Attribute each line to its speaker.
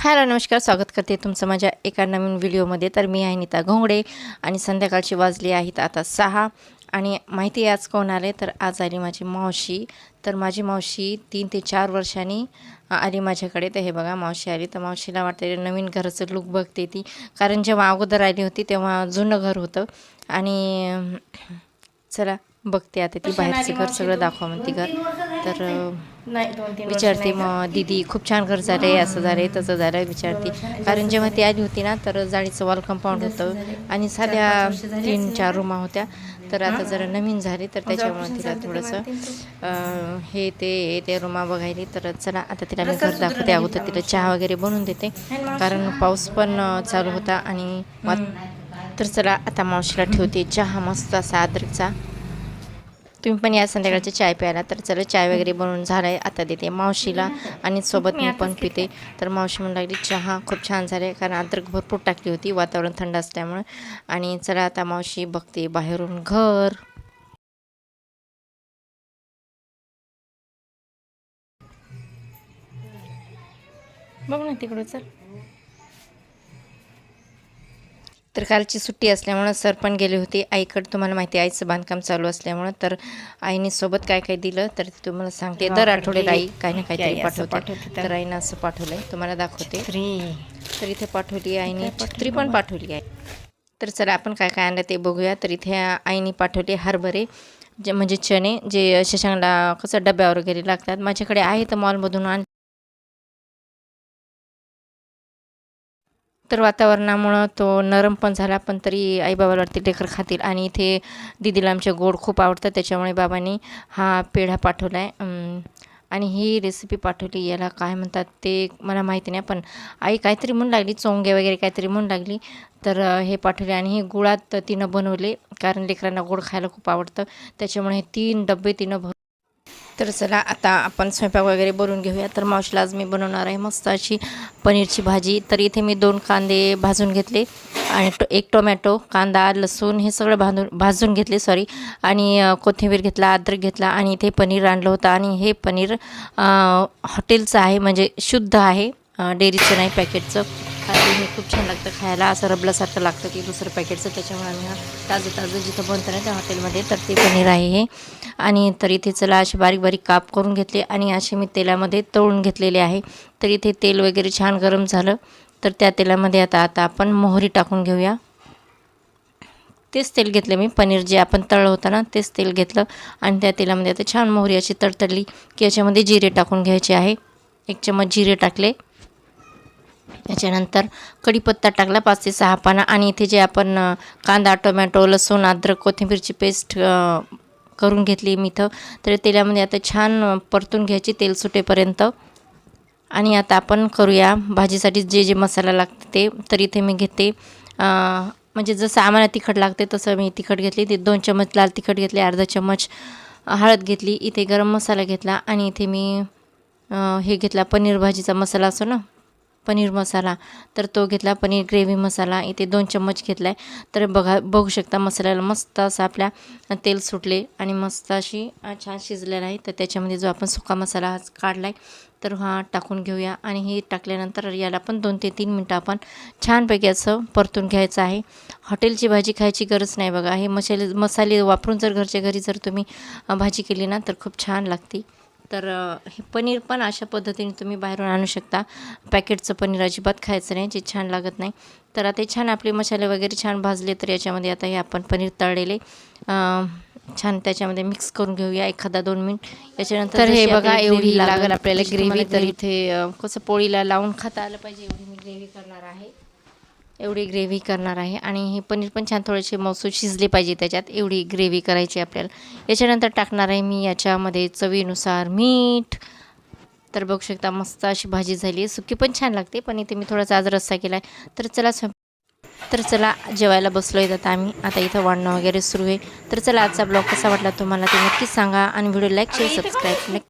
Speaker 1: Hello नमस्कार स्वागत करते तुमचं माझ्या एका नवीन व्हिडिओमध्ये. तर मी आहे नीता घोंगडे आणि संध्याकाळची वाजली आहेत आता सहा. आणि माहिती आहे आज कोण आले? तर आज आली माझी मावशी. तर माझी मावशी तीन ते चार वर्षांनी आली माझ्याकडे. तर हे बघा मावशी आली. तर मावशीला वाटते नवीन घराचं लुक बघते ती. कारण जेव्हा अगोदर आली होती तेव्हा जुनं घर होतं. आणि चला बघते आता ती बाहेरचं घर सगळं दाखवा म्हणते घर. तर विचारते मग दीदी खूप छान घर झाले असं झालंय तसं झालं विचारते. कारण जेव्हा ती आली होती ना तर जाळीचं वॉल कंपाऊंड होतं. आणि साध्या तीन चार रूमा होत्या. तर आता जरा नवीन झाली तर त्याच्यामुळे तिला थोडंसं हे ते हे ते रूमा बघायली. तर चला आता तिला मी घर दाखवते. अगोदर तिला चहा वगैरे बनवून देते. कारण पाऊस पण चालू होता आणि तर चला आता मावशीला ठेवते. चहा मस्त असा अद्रकचा तुम्ही पण या संध्याकाळची चाय प्यायला. तर चला चाय वगैरे बनवून झाला आहे आता देते मावशीला आणि सोबत मी पण पिते. तर मावशी म्हणून लागली चहा खूप छान झाले कारण अद्रक भरपूर टाकली होती वातावरण थंड असल्यामुळे. आणि चला आता मावशी बघते बाहेरून घर. बघ ना तिकडं चल. तर कालची सुट्टी असल्यामुळं सर पण गेले होते. आईकडे तुम्हाला माहिती आहे आईचं बांधकाम चालू असल्यामुळं. तर आईने सोबत काय काय दिलं तर ते तुम्हाला सांगते. दर आठवड्यात आई काही ना काहीतरी पाठवते
Speaker 2: तर.
Speaker 1: आईनं असं पाठवलंय. तुम्हाला दाखवते. तर इथे पाठवली आईने. छत्री पण पाठवली आहे. तर चला आपण काय काय आणलं ते बघूया. तर इथे आईने पाठवले हरभरे जे म्हणजे चणे जे शशांकला कसं डब्यावर वगैरे लागतात. माझ्याकडे आहे तर मॉलमधून आण तर वातावरणामुळं तो नरम पण झाला पण तरी आईबाबाला वाटते लेकर खातील. आणि इथे दिदीला आमच्या गोड खूप आवडतं त्याच्यामुळे बाबांनी हा पेढा पाठवला आहे आणि ही रेसिपी पाठवली याला काय म्हणतात ते मला माहिती नाही पण आई काहीतरी म्हणू लागली चोंगे वगैरे काहीतरी म्हणू लागली. तर हे पाठवले आणि हे गुळात तिनं बनवले कारण लेकरांना गोड खायला खूप आवडतं. त्याच्यामुळे हे तीन डबे तिनं भर तर चला आता आपण स्वयंपाक वगैरे बनवून घेऊया. तर मावशीला आज मी बनवणार आहे मस्त अशी पनीरची भाजी. तर इथे मी दोन कांदे भाजून घेतले आणि टो एक टोमॅटो कांदा लसूण हे सगळं भाजून भाजून घेतले सॉरी आणि कोथिंबीर घेतला अद्रक घेतला आणि इथे पनीर आणलं होतं. आणि हे पनीर हॉटेलचं आहे म्हणजे शुद्ध आहे डेअरीचं नाही पॅकेटचं. कारण हे खूप छान लागतं खायला. असं रबलासारखं लागतं की दुसरं पॅकेटचं त्याच्यामुळे आम्ही हा ताजं ताजं जिथं बनतं ना त्या हॉटेलमध्ये तर ते पनीर आहे हे. आणि तर इथे चला असे बारीक बारीक काप करून घेतले आणि असे मी तेलामध्ये तळून घेतलेले आहे. तर इथे तेल वगैरे छान गरम झालं. तर त्या तेलामध्ये आता आता आपण मोहरी टाकून घेऊया. तेच तेल घेतलं मी पनीर जे आपण तळलं होतं ना तेच तेल घेतलं. आणि त्या तेलामध्ये आता छान मोहरी अशी तडतडली की याच्यामध्ये जिरे टाकून घ्यायचे आहे. एक चम्मच जिरे टाकले. त्याच्यानंतर कढीपत्ता टाकला पाच ते सहा पानं. आणि इथे जे आपण कांदा टोमॅटो लसूण अद्रक कोथिंबीरची पेस्ट करून घेतली मी इथं. तर तेलामध्ये आता छान परतून घ्यायची तेल सुटेपर्यंत. आणि आता आपण करूया भाजीसाठी जे जे मसाला लागते ते. तर इथे मी घेते म्हणजे जसं आम्हाला तिखट लागते तसं मी तिखट घेतली. ते दोन चम्मच लाल तिखट घेतले अर्धा चम्मच हळद घेतली. इथे गरम मसाला घेतला. आणि इथे मी हे घेतला पनीर भाजीचा मसाला असो ना पनीर मसाला तर तो घेतला पनीर ग्रेव्ही मसाला इथे दोन चम्मच घेतला आहे तर बघा बघू शकता मसाल्याला मस्त असं आपल्या तेल सुटले आणि मस्त अशी छान शिजलेला आहे. तर त्याच्यामध्ये जो आपण सुका मसाला काढला आहे तर हा टाकून घेऊया. आणि हे टाकल्यानंतर याला पण दोन ते तीन मिनटं आपण छानपैकी असं परतून घ्यायचं आहे. हॉटेलची भाजी खायची गरज नाही बघा. हे मसाले मसाले वापरून जर घरच्या घरी जर तुम्ही भाजी केली ना तर खूप छान लागते. तर हे पनीर पण अशा पद्धतीने तुम्ही बाहेरून आणू शकता. पॅकेटचं पनीर अजिबात खायचं नाही जे छान लागत नाही. तर आता छान आपले मसाले वगैरे छान भाजले तर याच्यामध्ये आता हे आपण पनीर तळलेले छान त्याच्यामध्ये मिक्स करून घेऊया एखादा दोन मिनिट. याच्यानंतर
Speaker 2: तर हे बघा, एवढी लागेल आपल्याला
Speaker 1: तुम्हाला
Speaker 2: तर
Speaker 1: इथे कसं पोळीला लावून खाता आलं पाहिजे एवढी मी ग्रेव्ही करणार आहे. एवढी ग्रेव्ही करणार आहे. आणि हे पनीर पण छान थोडेसे मौसूद शिजले पाहिजे त्याच्यात. एवढी ग्रेव्ही करायची आपल्याला. याच्यानंतर टाकणार आहे मी याच्यामध्ये चवीनुसार मीठ. तर बघू शकता मस्त अशी भाजी झाली आहे. सुकी पण छान लागते पण इथे मी थोडासा आज रस्सा केला आहे तर चला तर चला जेवायला बसलो आता आम्ही. आता इथं वाढणं वगैरे सुरू आहे. तर चला आजचा ब्लॉग कसा वाटला तुम्हाला ते नक्कीच सांगा. आणि व्हिडिओ लाईक शेअर सबस्क्राईब नक्की